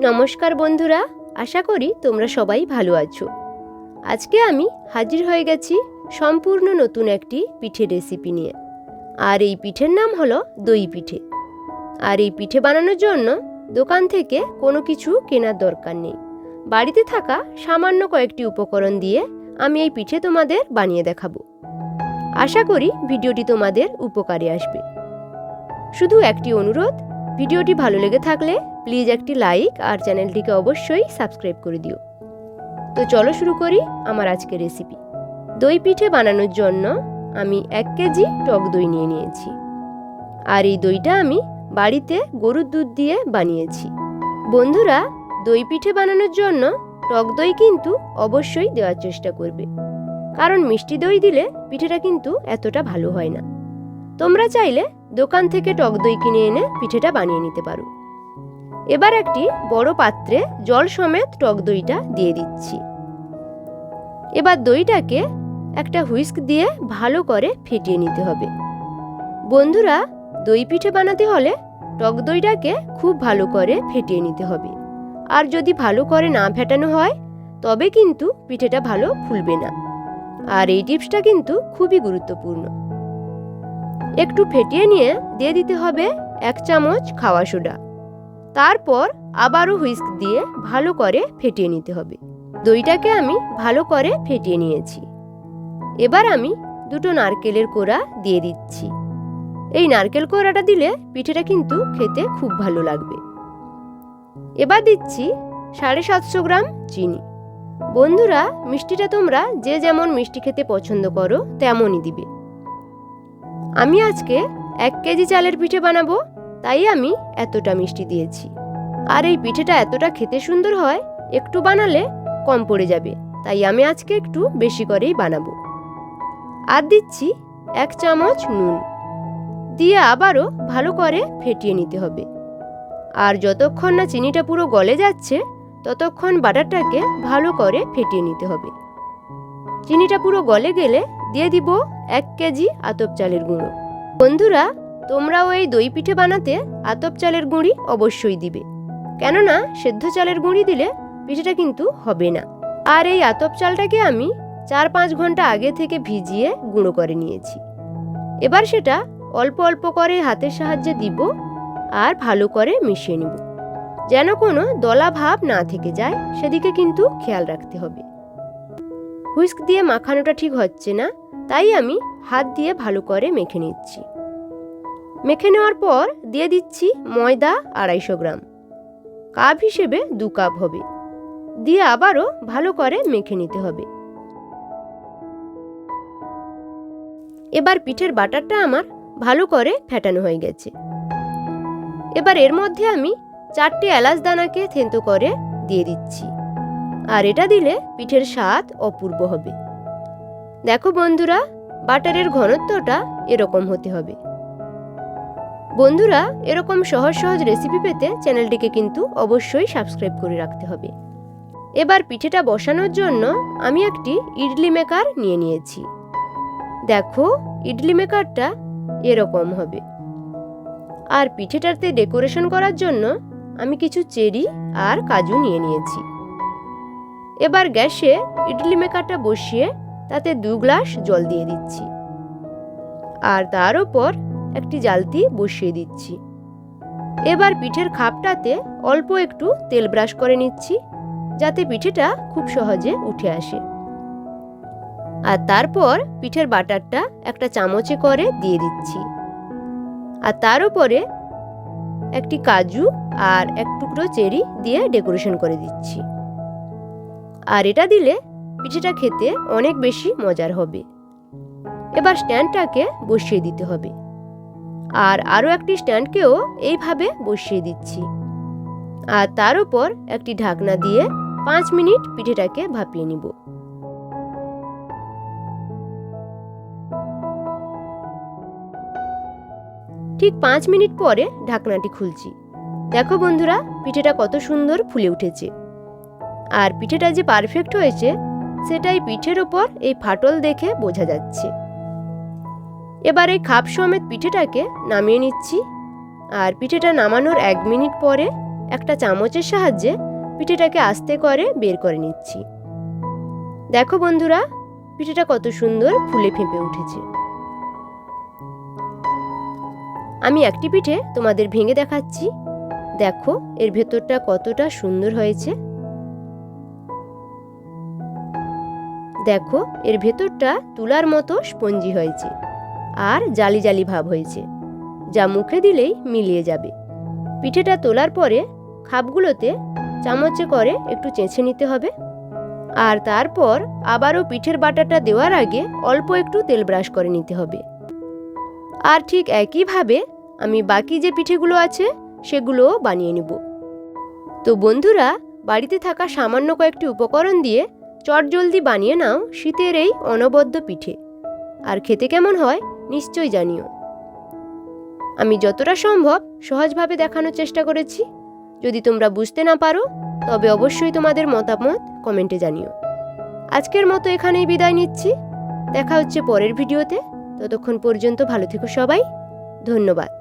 নমস্কার বন্ধুরা, আশা করি তোমরা সবাই ভালো আছো। আজকে আমি হাজির হয়ে গেছি সম্পূর্ণ নতুন একটি পিঠে রেসিপি নিয়ে। আর এই পিঠের নাম হলো দই পিঠে। আর এই পিঠে বানানোর জন্য দোকান থেকে কোনো কিছু কেনার দরকার নেই। বাড়িতে থাকা সামান্য কয়েকটি উপকরণ দিয়ে আমি এই পিঠে তোমাদের বানিয়ে দেখাবো। আশা করি ভিডিওটি তোমাদের উপকারে আসবে। শুধু একটি অনুরোধ, ভিডিওটি ভালো লেগে থাকলে প্লিজ একটি লাইক আর চ্যানেলটিকে অবশ্যই সাবস্ক্রাইব করে দিও। তো চলো শুরু করি আমার আজকের রেসিপি দই পিঠে বানানোর জন্য আমি এক কেজি টক দই নিয়ে নিয়েছি। আর এই দইটা আমি বাড়িতে গরুর দুধ দিয়ে বানিয়েছি। বন্ধুরা, দই পিঠে বানানোর জন্য টক দই কিন্তু অবশ্যই দেওয়ার চেষ্টা করবে। কারণ মিষ্টি দই দিলে পিঠেটা কিন্তু এতটা ভালো হয় না। তোমরা চাইলে দোকান থেকে টক দই কিনে এনে পিঠেটা বানিয়ে নিতে পারো। এবার একটি বড় পাত্রে জল সমেত টক দইটা দিয়ে দিচ্ছি। এবার দইটাকে একটা হুইস্ক দিয়ে ভালো করে ফেটিয়ে নিতে হবে। বন্ধুরা, দই পিঠে বানাতে হলে টক দইটাকে খুব ভালো করে ফেটিয়ে নিতে হবে। আর যদি ভালো করে না ফেটানো হয়, তবে কিন্তু পিঠেটা ভালো ফুলবে না। আর এই টিপসটা কিন্তু খুবই গুরুত্বপূর্ণ। একটু ফেটিয়ে নিয়ে দিয়ে দিতে হবে এক চামচ খাওয়া সোডা। তারপর আবারও হুইস্ক দিয়ে ভালো করে ফেটিয়ে নিতে হবে। দইটাকে আমি ভালো করে ফেটিয়ে নিয়েছি। এবার আমি দুটো নারকেলের কোড়া দিয়ে দিচ্ছি। এই নারকেল কোড়াটা দিলে পিঠেটা কিন্তু খেতে খুব ভালো লাগবে। এবার দিচ্ছি সাড়ে সাতশো গ্রাম চিনি। বন্ধুরা, মিষ্টিটা তোমরা যে যেমন মিষ্টি খেতে পছন্দ করো, তেমনই দিবে। আমি আজকে এক কেজি চালের পিঠে বানাবো। তাই আমি এতটা মিষ্টি দিয়েছি। আর এই পিঠেটা এতটা খেতে সুন্দর হয়, একটু বানালে কম পড়ে যাবে, তাই আমি আজকে একটু বেশি করেই বানাবো। আর দিচ্ছি এক চামচ নুন। দিয়ে আবারও ভালো করে ফেটিয়ে নিতে হবে। আর যতক্ষণ না চিনিটা পুরো গলে যাচ্ছে, ততক্ষণ বাটারটাকে ভালো করে ফেটিয়ে নিতে হবে। চিনিটা পুরো গলে গেলে দিয়ে দিব এক কেজি আতপ চালের গুঁড়ো। বন্ধুরা তোমরাও এই দই পিঠে বানাতে আতপ চালের গুঁড়ি অবশ্যই দিবে। কেননা সেদ্ধ চালের গুঁড়ি দিলে পিঠেটা কিন্তু হবে না। আর এই আতপ চালটাকে আমি চার পাঁচ ঘণ্টা আগে থেকে ভিজিয়ে গুঁড়ো করে নিয়েছি। এবার সেটা অল্প অল্প করে হাতের সাহায্যে দিব আর ভালো করে মিশিয়ে নিব। যেন কোনো দলা ভাব না থেকে যায়, সেদিকে কিন্তু খেয়াল রাখতে হবে। হুইস্ক দিয়ে মাখানোটা ঠিক হচ্ছে না, তাই আমি হাত দিয়ে ভালো করে মেখে নিচ্ছি। মেখে নেওয়ার পর দিয়ে দিচ্ছি ময়দা আড়াইশো গ্রাম। কাপ হিসেবে দু কাপ হবে। দিয়ে আবারও ভালো করে মেখে নিতে হবে। এবার পিঠের বাটারটা আমার ভালো করে ফেটানো হয়ে গেছে। এবার এর মধ্যে আমি চারটে এলাচ দানাকে থেতো করে দিয়ে দিচ্ছি। আর এটা দিলে পিঠের স্বাদ অপূর্ব হবে। দেখো বন্ধুরা, বাটারের ঘনত্বটা এরকম হতে হবে। বন্ধুরা, এরকম সহজ সহজ রেসিপি পেতে চ্যানেলটিকে কিন্তু অবশ্যই সাবস্ক্রাইব করে রাখতে হবে। এবার পিঠেটা বসানোর জন্য আমি একটি ইডলি মেকার নিয়ে নিয়েছি। দেখো, ইডলি মেকারটা এরকম হবে। আর পিঠেটাতে ডেকোরেশন করার জন্য আমি কিছু চেরি আর কাজু নিয়ে নিয়েছি। এবার গ্যাসে ইডলি মেকারটা বসিয়ে তাতে দু গ্লাস জল দিয়ে দিচ্ছি। আর তার ওপর একটি জালতি বসিয়ে দিচ্ছি। এবার পিঠের খাপটাতে অল্প একটু তেল ব্রাশ করে নিচ্ছি, যাতে পিঠেটা খুব সহজে উঠে আসে। আর তারপর পিঠের বাটারটা একটা চামচে করে দিয়ে দিচ্ছি। আর তার উপরে একটি কাজু আর এক টুকরো চেরি দিয়ে ডেকোরেশন করে দিচ্ছি। আর এটা দিলে পিঠেটা খেতে অনেক বেশি মজার হবে। এবার স্ট্যান্ডটাকে বসিয়ে দিতে হবে। আর আরও একটি স্ট্যান্ডকেও এইভাবে বসিয়ে দিচ্ছি। আর তার উপর একটি ঢাকনা দিয়ে পাঁচ মিনিট পিঠেটাকে ভাপিয়ে নিব। ঠিক পাঁচ মিনিট পরে ঢাকনাটি খুলছি। দেখো বন্ধুরা, পিঠেটা কত সুন্দর ফুলে উঠেছে। আর পিঠেটা যে পারফেক্ট হয়েছে, সেটাই পিঠের ওপর এই ফাটল দেখে বোঝা যাচ্ছে। এবার এই খাপ সমেত পিঠেটাকে নামিয়ে নিচ্ছি। আর পিঠেটা নামানোর এক মিনিট পরে একটা চামচের সাহায্যে পিঠেটাকে আস্তে করে বের করে নিচ্ছি। দেখো বন্ধুরা, পিঠেটা কত সুন্দর ফুলে ফেঁপে উঠেছে। আমি একটি পিঠে তোমাদের ভেঙে দেখাচ্ছি। দেখো, এর ভেতরটা কতটা সুন্দর হয়েছে। দেখো, এর ভেতরটা তুলার মতো স্পঞ্জি হয়েছে। আর জালি জালি ভাব হয়েছে, যা মুখে দিলেই মিলিয়ে যাবে। পিঠেটা তোলার পরে খাপগুলোতে চামচে করে একটু চেঁচে নিতে হবে। আর তারপর আবারও পিঠের বাটাটা দেওয়ার আগে অল্প একটু তেল ব্রাশ করে নিতে হবে। আর ঠিক একইভাবে আমি বাকি যে পিঠেগুলো আছে, সেগুলোও বানিয়ে নেব। তো বন্ধুরা, বাড়িতে থাকা সামান্য কয়েকটি উপকরণ দিয়ে চটজলদি বানিয়ে নাও শীতের এই অনবদ্য পিঠে। আর খেতে কেমন হয় নিশ্চয়ই জানিও। আমি যতটা সম্ভব সহজভাবে দেখানোর চেষ্টা করেছি। যদি তোমরা বুঝতে না পারো, তবে অবশ্যই তোমাদের মতামত কমেন্টে জানিও। আজকের মতো এখানেই বিদায় নিচ্ছি। দেখা হচ্ছে পরের ভিডিওতে। ততক্ষণ পর্যন্ত ভালো থেকো সবাই। ধন্যবাদ।